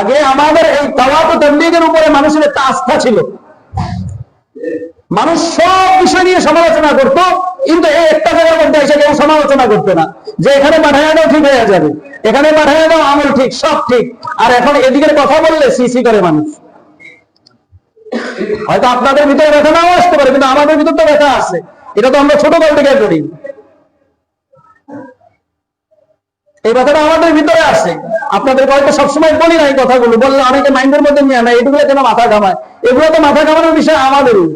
আগে আমাদের এই তাওয়াত উপরে মানুষের একটা আস্থা ছিল। মানুষ সব বিষয় নিয়ে সমালোচনা করত, কিন্তু এই একটা জায়গার মধ্যে এসে কেউ সমালোচনা করতো না। যে এখানে পাঠায় দাও ঠিক হয়ে যাবে, এখানে পাঠায় দাও আমল ঠিক, সব ঠিক। আর এখন এদিকের কথা বললে সিসি করে মানুষ। হয়তো আপনাদের ভিতরে ব্যথা নাও আসতে পারে, কিন্তু আমাদের ভিতর তো ব্যথা আছে। এটা তো আমরা ছোট দল থেকে করি। এই কথাটা আমাদের ভিতরে আসে। আপনাদের হয়তো সবসময় বলি না এই কথাগুলো, বললে অনেকে মাইন্ডের মধ্যে নিয়ে নেয় এগুলো কেন মাথা ঘামায়? এগুলো তো মাথা ঘামানোর বিষয় আমাদেরই।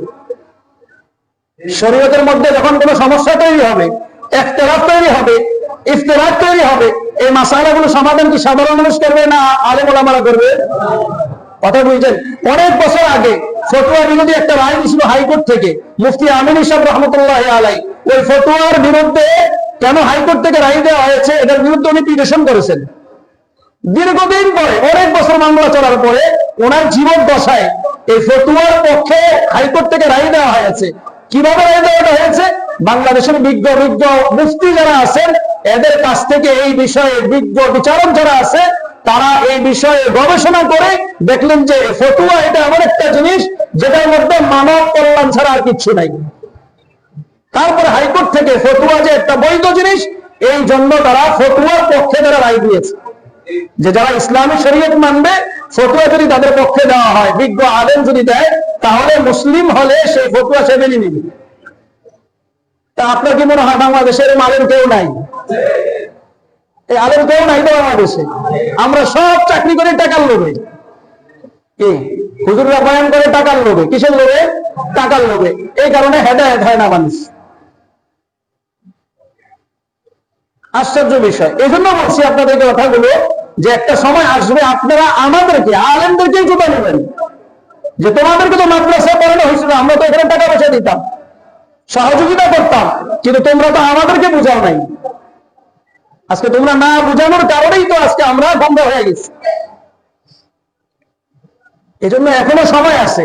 শরীয়তের মধ্যে যখন কোনো সমস্যা তৈরি হবে, একতলাফ তৈরি হবে, ইফতলাফ তৈরি হবে, এই মাসালাগুলো সমাধান কি সাধারণ মানুষ করবে না আলেম ওলামারা করবে? কথা বুঝছেন? অনেক বছর আগে ফতুয়া বিরোধী একটা রায় দিয়েছিল হাইকোর্ট থেকে, মুফতি আমিন ইসাব রহমতুল্লাহ আলাই। ওই ফতুয়ার বিরুদ্ধে কেন হাইকোর্ট থেকে রায় দেওয়া হয়েছে? এটার বিরুদ্ধে উনি পিটিশন করেছেন। দীর্ঘদিন পরে, অনেক বছর মামলা চলার পরে ওনার জীবন দশায় এই ফতুয়ার পক্ষে হাইকোর্ট থেকে রায় দেওয়া হয়েছে। কীভাবে রায় দেওয়াটা হয়েছে? বাংলাদেশের বিজ্ঞ বিজ্ঞ মুফতি যারা আছেন, এদের কাছ থেকে এই বিষয়ে বিজ্ঞ বিচারক যারা আছে, তারা এই বিষয়ে গবেষণা করে দেখলেন যে ফতুয়া এটা এমন একটা জিনিস যেটার মধ্যে মানব কল্যাণ ছাড়া আর কিছু নাই। তারপরে হাইকোর্ট থেকে ফতুয়া যে একটা বৈধ জিনিস এই জন্য তারা ফতুয়ার পক্ষে তারা রায় দিয়েছে। যে যারা ইসলামী শরীয়ত মানবে, ফতুয়া যদি তাদের পক্ষে দেওয়া হয়, বিজ্ঞ আলেম যদি দেয়, তাহলে মুসলিম হলে সেই ফতুয়া সে মেনে নিবে। তা আপনার কি মনে হয় বাংলাদেশের আলেম কেউ নাই? এই আলেম কেউ নাই তো বাংলাদেশে? আমরা সব চাকরি করে টাকার লোভে। কি? হুজুররা বয়ান করে টাকার লোভে। কিসের লোভে? টাকার লোভে। এই কারণে হেদায়ত হয় না মানুষ। আশ্চর্য বিষয়। এই জন্য বলছি আপনাদেরকে কথাগুলো যে একটা সময় আসবে আপনারা আমাদেরকে, আলেমদেরকেই জুতা নেবেন। যে তোমাদেরকে তো মাদ্রাসায় পড়ানো হয়েছিল, আমরা তো এখানে টাকা পয়সা দিতাম, সহযোগিতা করতাম, কিন্তু তোমরা তো আমাদেরকে বুঝাও নাই। আজকে তোমরা না বুঝানোর কারণেই তো আজকে আমরা বন্ধ হয়ে গেছি। এজন্য এখনও সময় আছে।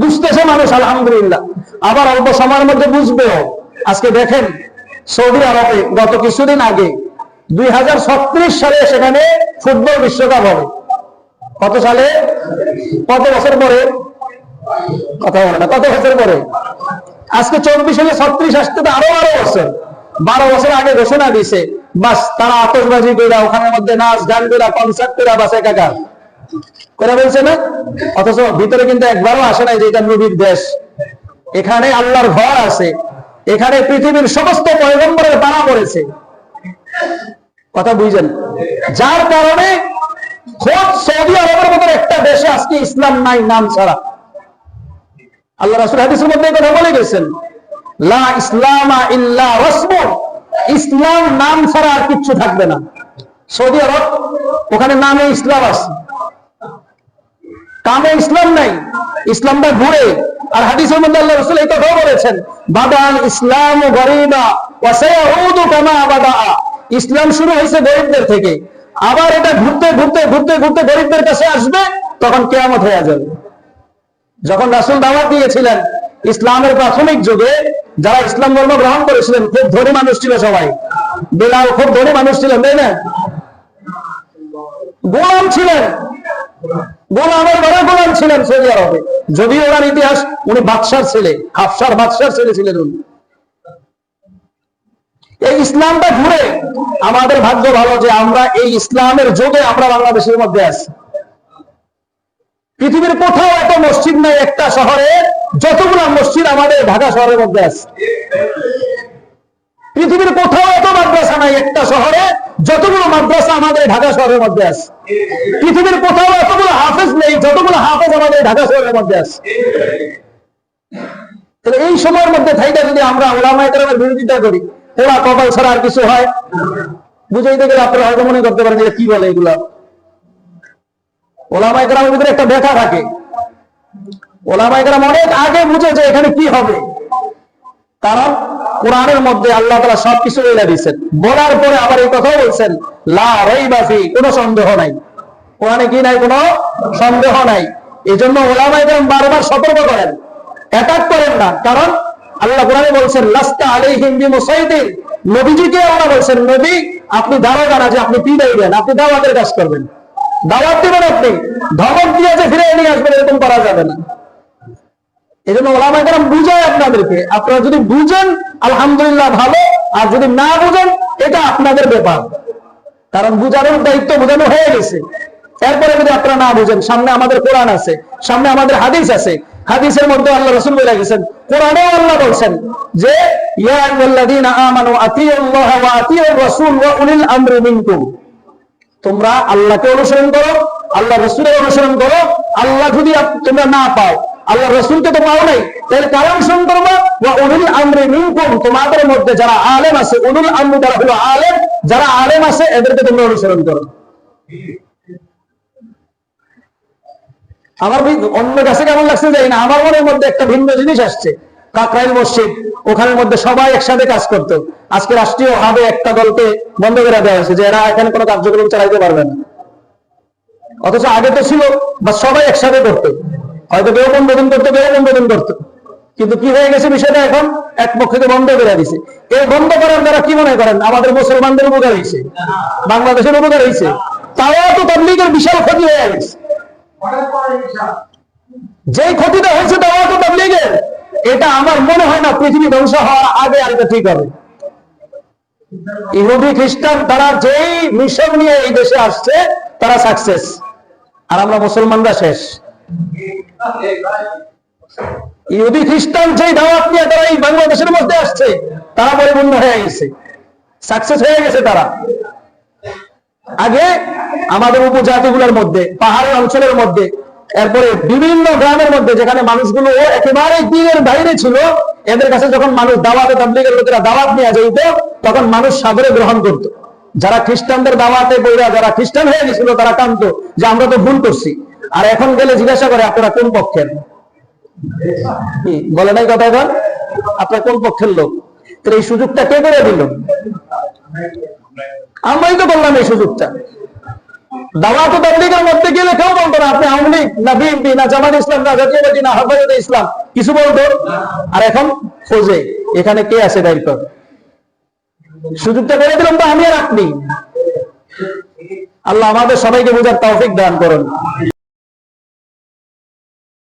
বুঝতেছে মানুষ, আলহামদুলিল্লাহ। আবার অল্প সময়ের মধ্যে বুঝবেও। আজকে দেখেন সৌদি আরবে গত কিছুদিন আগে দুই সালে সেখানে ফুটবল বিশ্বকাপ হবে। কত সালে? কত বছর পরে? কথা বলে না, কত বছর পরে? আজকে চব্বিশ সালে ছত্রিশ আসতে তো আরও বারো বছর। বারো বছর আগে ঘোষণা দিছে বাস তারা আতসবাজি করে ওখানে মধ্যে নাচ, গান করে কনসার্ট করে বাস একাকার। করে বলছে না? অথচ ভিতরে কিন্তু একবারও আসে নাই যে এটা নবীর দেশ। এখানে আল্লাহর ঘর আছে। এখানে পৃথিবীর সমস্ত পয়গম্বরের বানা পড়েছে কথা বুঝছেন যার কারণে খোদ সৌদি আরবের মতো একটা দেশে আজকে ইসলাম নাই, নাম ছাড়া। আল্লাহ রাসুল হাদিসের মধ্যে কথা বলে গেছেন, লা ইসলামা ইল্লা রসমুন। ইসলাম নাম ছাড়া আর কিচ্ছু থাকবে না। সৌদি আরব, ওখানে নামে ইসলাম আছে। কামে ইসলাম নাই, ইসলামটা ঘুরে আর হাদিসের মধ্যে আল্লাহ রসুল এই কথাও বলেছেন, বাদাল ইসলাম গরিবা কামা বাদা ইসলাম শুরু হয়েছে গরিবদের থেকে। আবার এটা ঘুরতে ঘুরতে ঘুরতে ঘুরতে গরিবদের কাছে আসবে, তখন কেয়ামত হয়ে যাবে। যখন রাসুল দাওয়াত দিয়েছিলেন, ইসলামের প্রাথমিক যুগে যারা ইসলাম ধর্ম গ্রহণ করেছিলেন, খুব ধনী মানুষ ছিল সবাই। বেলাল খুব ধনী মানুষ ছিলেন তাই না? গোলাম ছিলেন। গোলামের ঘরে গোলাম ছিলেন সৌদি আরবে। যদিও ওনার ইতিহাস, উনি বাদশার ছেলে, হাফসার বাদশার ছেলে ছিলেন উনি। এই ইসলামটা ঘুরে আমাদের ভাগ্য ভালো যে আমরা এই ইসলামের যোগে আমরা বাংলাদেশের মধ্যে আছি। পৃথিবীর কোথাও এত মসজিদ নাই, একটা শহরে যতগুলো মসজিদ আমাদের ঢাকা শহরের মধ্যে আছে। পৃথিবীর কোথাও এত মাদ্রাসা নাই, একটা শহরে যতগুলো মাদ্রাসা আমাদের ঢাকা শহরের মধ্যে আছে। পৃথিবীর কোথাও এতগুলো হাফেজ নেই, যতগুলো হাফেজ আমাদের ঢাকা শহরের মধ্যে আছে। তাহলে এই সময়ের মধ্যে থাইটা যদি আমরা ওলামায় বিরোধিতা করি ওরা কপাল ছাড়া আর কিছু হয়? বুঝাইতে গেলে আপনারা হয়তো মনে করতে পারেন কি বলে এগুলা? ওলামায় ভিতরে একটা ব্যথা থাকে। ওলামায় অনেক আগে বুঝে যে এখানে কি হবে। কারণ কোরআনের মধ্যে আল্লাহ তালা সবকিছু বলে দিয়েছেন। বলার পরে আবার এই কথাও বলছেন, লা রইবাফি কোনো সন্দেহ নাই। কোরআনে কি নাই? কোনো সন্দেহ নাই। এই জন্য ওলামায় বারবার সতর্ক করেন। অ্যাটাক করেন না। কারণ আল্লাহ কোরআনে বলছেন, লাস্তা আলাইহিম বিমুসাইদিন নবীজিকে আমরা বলছেন, নবী, আপনি দাঁড়াবেন না যে আপনি পিড়াই দেন, আপনি দাওয়াতের কাজ করবেন। দাওয়াত দিবেন আপনি। ধমক দিয়ে যে ফিরে নিয়ে আসবেন, এরকম করা যাবে না। এই জন্য ওলামা কেরাম বুঝায় আপনাদেরকে। আপনারা যদি বুঝেন, আলহামদুলিল্লাহ ভালো, আর যদি না বুঝেন, এটা আপনাদের ব্যাপার। কারণ বুঝানোর দায়িত্ব বোঝানো হয়ে গেছে। এরপরে যদি আপনারা না বুঝেন, সামনে আমাদের কোরআন আছে, সামনে আমাদের হাদিস আছে, হাদিসের মধ্যে আল্লাহ রসুল বলে গেছেন, কোরআনেও আল্লাহ বলছেন যে তোমরা আল্লাহকে অনুসরণ করো, আল্লাহ রসুলের অনুসরণ করো, আল্লাহ যদি তোমরা না পাও আল্লাহ রসুলকে তো পাও নাই। তাহলে কার অনুসরণ করব বা তোমাদের মধ্যে যারা আলেম আছে, উলুল আমরি যারা হলো আলেম, যারা আলেম আছে, এদেরকে তোমরা অনুসরণ করো। আমার অন্য কাছে কেমন লাগছে জানি না, আমার মনের মধ্যে একটা ভিন্ন জিনিস আসছে। কাকরাইল মসজিদ, ওখানের মধ্যে সবাই একসাথে কাজ করতো। আজকে রাষ্ট্রীয় ভাবে একটা দলকে বন্ধ করে দেওয়া হয়েছে, যে এরা এখানে কোনো কার্যক্রম চালাইতে পারবে না। অথচ আগে তো ছিল, বা সবাই একসাথে করতো। হয়তো কেউ বন্ধন করতো, কেউ বন্ধন করতো। কিন্তু কি হয়ে গেছে বিষয়টা এখন? এক পক্ষকে বন্ধ করে দিছে। এই বন্ধ করার দ্বারা কি মনে করেন? আমাদের মুসলমানদের উপকার হয়েছে। বাংলাদেশের উপকার হয়েছে। তাও তো তবলিগের বিশাল ক্ষতি হয়ে গেছে। যে ক্ষতিটা হয়েছে দেওয়া তো তাবলিগের। এটা আমার মনে হয় না পৃথিবী ধ্বংস হওয়ার আগে আর এটা ঠিক হবে। ইহুদি, খ্রিস্টান, তারা যেই মিশন নিয়ে এই দেশে আসছে, তারা সাকসেস আর আমরা মুসলমানরা শেষ। ইহুদি খ্রিস্টান যেই দাওয়াত নিয়ে তারা এই বাংলাদেশের মধ্যে আসছে, তারা হয়ে গেছে। সাকসেস হয়ে গেছে তারা। আগে আমাদের উপজাতিগুলোর মধ্যে পাহাড়ি অঞ্চলের মধ্যে, এরপরে বিভিন্ন গ্রামের মধ্যে যেখানে মানুষগুলো একেবারে দিনের বাইরে ছিল, এদের কাছে যখন মানুষ দাওয়াতে, তাবলিগের লোকেরা দাওয়াত নিয়ে যাইত, তখন মানুষ সাদরে গ্রহণ করত। যারা খ্রিস্টানদের দাওয়াতে বইরা, যারা খ্রিস্টান হয়ে গেছিল, তারা কান্ত যে আমরা তো ভুল করছি। আর এখন গেলে জিজ্ঞাসা করে, আপনারা কোন পক্ষের? বলে নাই কথা এখন আপনার কোন পক্ষের লোক? তো এই সুযোগটা কে করে দিল? আমরাই তো বললাম এই সুযোগটা। তাবলিগের মধ্যে বলতো না, আপনি আওয়ামী লীগ না বিএনপি না জামাত ইসলাম না না ইসলাম, কিছু বলতো। আর এখন খোঁজে, এখানে কে আছে দায়িত্ব? সুযোগটা করে দিলাম তো আমি আর আপনি। আল্লাহ আমাদের সবাইকে বোঝার তৌফিক দান করুন।